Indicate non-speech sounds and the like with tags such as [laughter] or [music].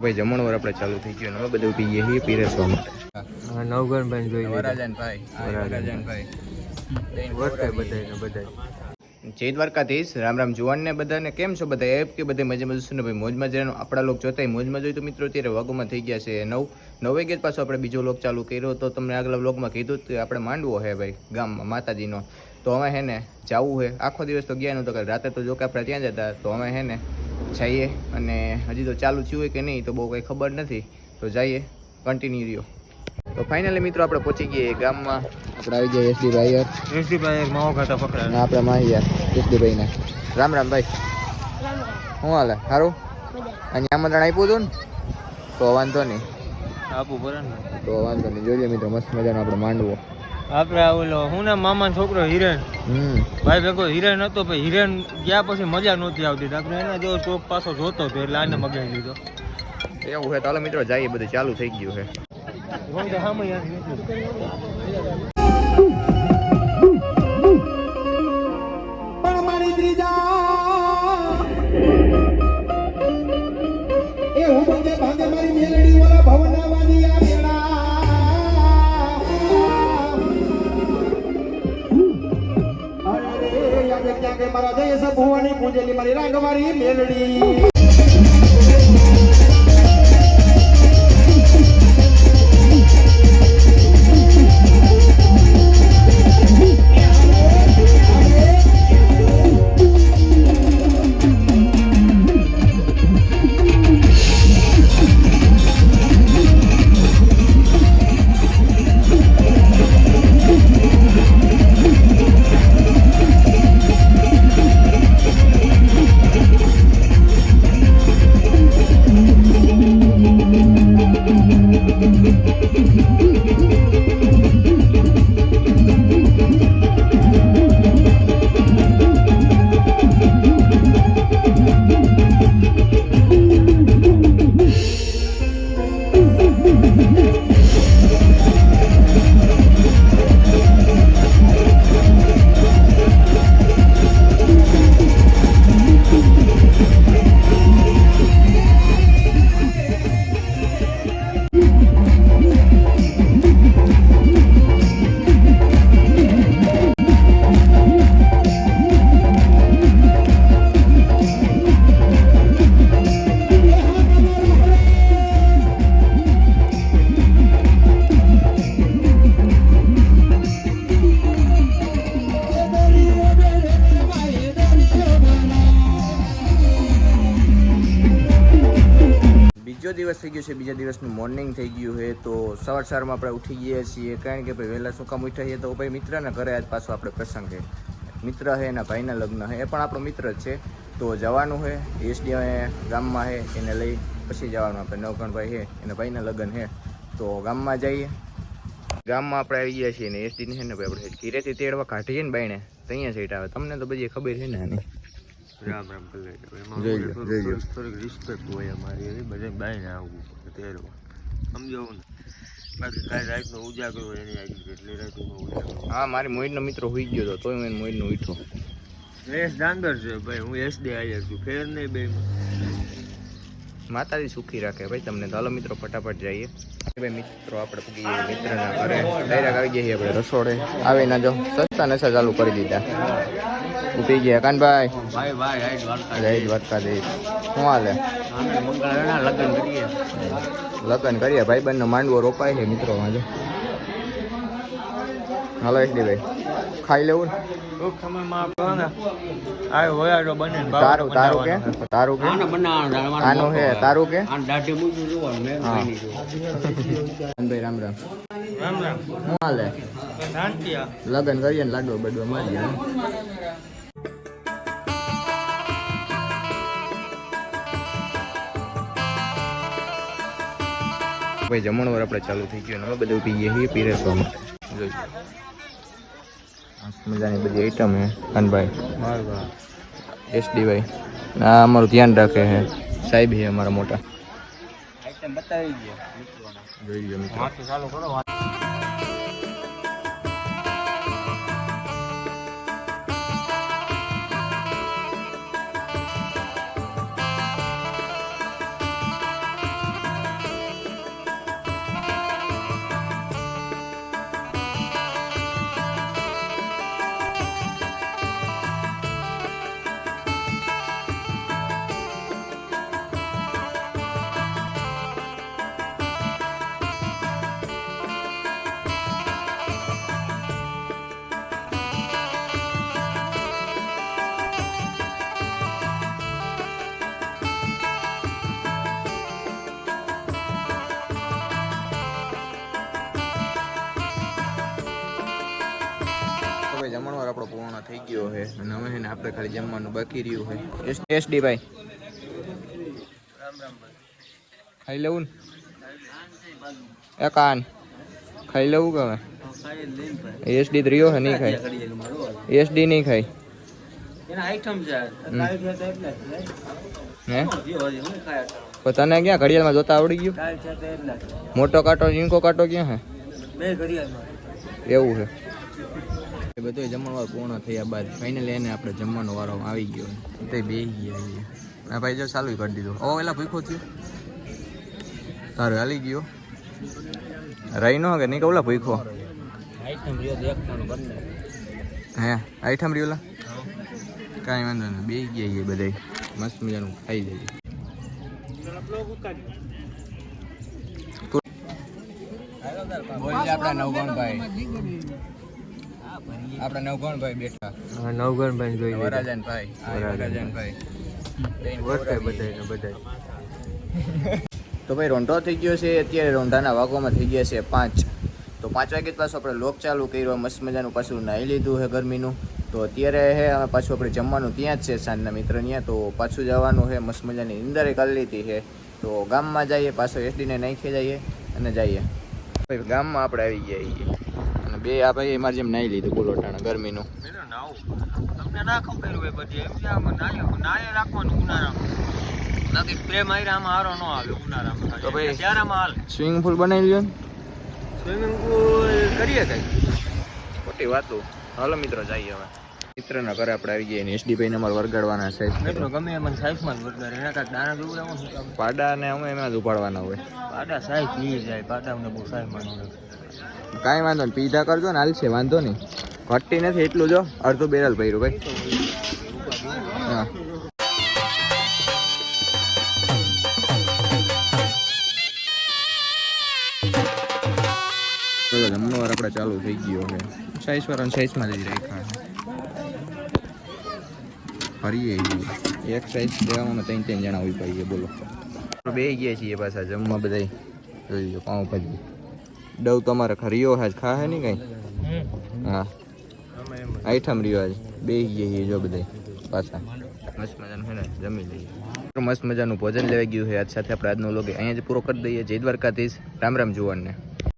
ભાઈ જમણવાર આપણે ચાલુ થઈ ગયું હવે બધું પીએ છીએ પીરસવા માટે નવગણભાઈ જોઈ લીધું. વરાજાનભાઈ વરાજાનભાઈ. વર્તે બધાય બધાય. જય દ્વારકાધીશ રામ રામ જુવાનને બધાને. કેમ છો બધા? એપ કે બધા મજા મજા ને ભાઈ? મોજમાં જવાનું આપણા લોક જોતા મોજમાં જોઈ તો મિત્રો અત્યારે વાગોમાં થઈ ગયા છે નવ. નવ વાગે પાછો આપણે બીજો લોક ચાલુ કર્યો તો તમને આગલા વ્લોગમાં કીધું કે આપણે માંડવો હે ભાઈ ગામમાં માતાજીનો. તો અમે હે ને જવું હે. આખો દિવસ તો ગયા નહોતો કાલે રાતે તો જો કે આપણે ત્યાં જતા તો અમે હે ને જઈએ અને હજી તો ચાલુ થયું હોય કે નહીં તો બહુ કંઈ ખબર નથી. તો જઈએ કન્ટિન્યુ રહ્યો. તો ફાઇનલી મિત્રો આપણે પહોંચી ગયા ગામમાં. આપણે આવી ગયા એસડી ભાઈ ઋષિભાઈ એક માવો ખાતા પકડા અને આપણે માહિયા કૃષ્ણભાઈ ને રામ રામ ભાઈ. શું હાલે સારું? અહીંયા આમંત્રણ આપ્યું હતું ને? તો વાંધો નહીં. આપવું બરાબર તો વાંધો નહીં. જોઈએ મિત્રો મસ્ત મજાનો આપણે માંડવો. આપણે આ ઓલો હું ના મામાનો છોકરો હિરેન. હમ. ભાઈ ભેગો હિરેન હતો પછી હિરેન ગયા પછી મજા નહોતી આવતી. આપણે એના જેવો ચોક પાછો જોતો હતો એટલે આને મગાવી લીધો એવું છે તાલે હાલો મિત્રો જઈએ બધું ચાલુ થઈ ગયું છે પણ ત્રીજા. એ હું મારા જય સભુવાની ભુવાની પૂજેલી મારી રાગવારી મેલડી. ગયો છે, બીજા દિવસનું મોર્નિંગ થઈ ગયું છે, તો સવાર સવારમાં આપણે ઉઠી ગયા છીએ. કારણ કે ભાઈ વહેલા શું કામ ઉઠ્યા તો ભાઈ મિત્રના ઘરે આજ પાછો આપણે પ્રસંગ. છે મિત્ર છે, એના ભાઈના લગ્ન છે, એ પણ આપણો મિત્ર જ છે. તો જવાનું છે, એસડી ગામમાં છે, એને લઈ પછી જવાનું આપણે. નવકણભાઈ છે, એના ભાઈના લગ્ન છે. તો ગામમાં જઈએ. ગામમાં આપણે આવી ગયા છીએ ને એસડી છે ને ભાઈ આપણે ઘીરેથી તેડવા કાઢીએ ને બાઈને તો અહીંયા સાઈડ આવે. તમને તો બધી ખબર છે ને આની. રામ કરી થોડીક રિસ્પેક્ટ હોય અમારી એવી બધે બાઈને આવવું પડે તેરવા સમજો ને બાકી કાલે રાતનો ઉજાગરો હોય એની આગળ એટલી રાતનો ઉજાગરો હા મારી મોહિતનો મિત્ર હોઈ ગયો હતો તોય મેં મોહિતનો ઉઠ્યો જયેશ ડાંગર છે ભાઈ હું એસડી આયર છું ફેર નહીં બે. માતાજી સુખી રાખે ભાઈ તમને. તો હાલો મિત્રો ફટાફટ જઈએ. ભાઈ મિત્રો આપણે પૂગી ના મિત્રના ઘરે. ડાયરેક્ટ આવી ગયા છીએ આપણે રસોડે. આવીને જો સસ્તા નશા ચાલુ કરી દીધા. ઉઠી ગયા. કાનભાઈ ભાઈ. ભાઈ આઈ દ્વારકા જય દ્વારકાધીશ શું હાલે? લગ્ન કરીએ. લગ્ન કરીએ. ભાઈ બંધનો માંડવો રોપાય છે મિત્રો વાંધો હાલો એસડી ભાઈ. ખાઈ લેવું ને? કરીએ સમયમાં આપણે આ ભાઈ જમણવાર આપણે ચાલુ થઈ ગયું ને હવે બધું પીએ છીએ પીરસવા માટે મજાની બધી આઈટમ હે કાનભાઈ એસડી ભાઈ આ અમારું ધ્યાન રાખે હે સાહેબ હે અમારા મોટા. આઈટમ બતાવી ગયા. જોઈ ગયો ચાલુ કરો. ગયો છે અને હવે છે ને આપણે ખાલી જમવાનું બાકી રહ્યું છે એસડી ભાઈ. ખાઈ લેવું ને? એ કાન ખાઈ લેવું કે હવે? એસડી તો રહ્યો છે નહીં ખાય એસડી નહીં ખાય હમ. હે? પણ તને ક્યાં ઘડિયાળમાં જોતા આવડી ગયું? મોટો કાંટો ઝીણકો કાંટો ક્યાં હે? એવું છે એ બધું જમણવાર પૂર્ણ થયા બાદ ફાઇનલી એને આપણે જમવાનો વારો આવી ગયો. તે બે ગયા આ ભાઈ જો ચાલુ કરી દીધું. ઓ એલા ભૂખો થયો. તારું હાલી ગયો. રહી નો કે નહીં કે ઓલા ભૂખો હે? આઈઠમ રહ્યો કાંઈ વાંધો નહીં. બે ગયા છીએ બધા મસ્ત મજાનું ખાઈ જાય બોલ આપણા નવગણભાઈ આપણા નવગણભાઈ બેઠા. નવગણભાઈ જોઈ વરાજનભાઈ વરાજનભાઈ. [laughs] તો ભાઈ રોંઢો થઈ ગયો છે. અત્યારે રોંઢાના વાગોમાં થઈ ગયા છે પાંચ. તો પાંચ વાગે પાછું આપણે લોક ચાલુ કર્યો. મસ્ત મજાનું પાછું નાહી લીધું છે ગરમીનું. તો અત્યારે હે અમે પાછું આપણે જમવાનું ત્યાં જ છે સાંજના મિત્ર ત્યાં તો પાછું જવાનું છે મસ્ત મજાની નિંદરે કરી લીધી છે તો ગામમાં જઈએ પાછો એસડીને નાખી જઈએ અને જઈએ. ગામમાં આપણે આવી ગયા બે આ એમાં જેમ નાહી લીધું બોલો ટાણા ગરમીનું. તમને ના ખબર હોય બધી. એમ કે આમાં નાય નાય રાખવાનું ઉનાળામાં. બાકી પ્રેમ આયરામાં હારો ન આવે ઉનાળામાં. તો ભાઈ- શિયાળામાં હાલ? સ્વિમિંગ પુલ બનાવી લ્યો સ્વિમિંગ પુલ કરીએ કઈ. ખોટી વાતો. હાલો મિત્રો જઈએ હવે. મિત્રના ઘરે આપણે આવી ગયા એસડી ભાઈને અમારે વરગાડવાના છે. મિત્રો ગમે એમાં સાઈફમાં જ વરગાડે એના કાંઈક દાણા જોવું કામ? પાડાને અમે એમાં જ ઉપાડવાના હોય. પાડા સાઈઝ પી જાય. પાડા અમને બહુ સાહેબ ન કાંઈ વાંધો નહીં પીધા કરજો ને હાલશે વાંધો નહીં. ઘટતી નથી એટલું જો અડધું બેરલ ભર્યું ભાઈ. હા. જમણવાર આપણે ચાલુ થઈ ગયો હવે સાઈઝ વાળા સાઈઝમાં જ રાખ્યા ફરીએ એક્સરસાઇઝ એક સાઈઝ ત્રણ ત્રણ જણા હોય પાઈએ બોલો. બે ગયા છીએ પાછા જમવા બધા જોઈ લો પાઉં ભાજી. ડવ તમારે ખરીયો હાજ ખાહે નહીં કઈ? હા. આઈઠમ રહ્યો આજ બે ગયા છીએ જો બધા પાછા. મસ્ત મજાનું છે ને જમી લઈએ. મસ્ત મજાનું ભોજન લેવા ગયું છે. આજ સાથે આપણે આજનો લોગ અહીંયા જ પૂરો કરી દઈએ. જય દ્વારકાધીશ. રામ રામ જુવાનને.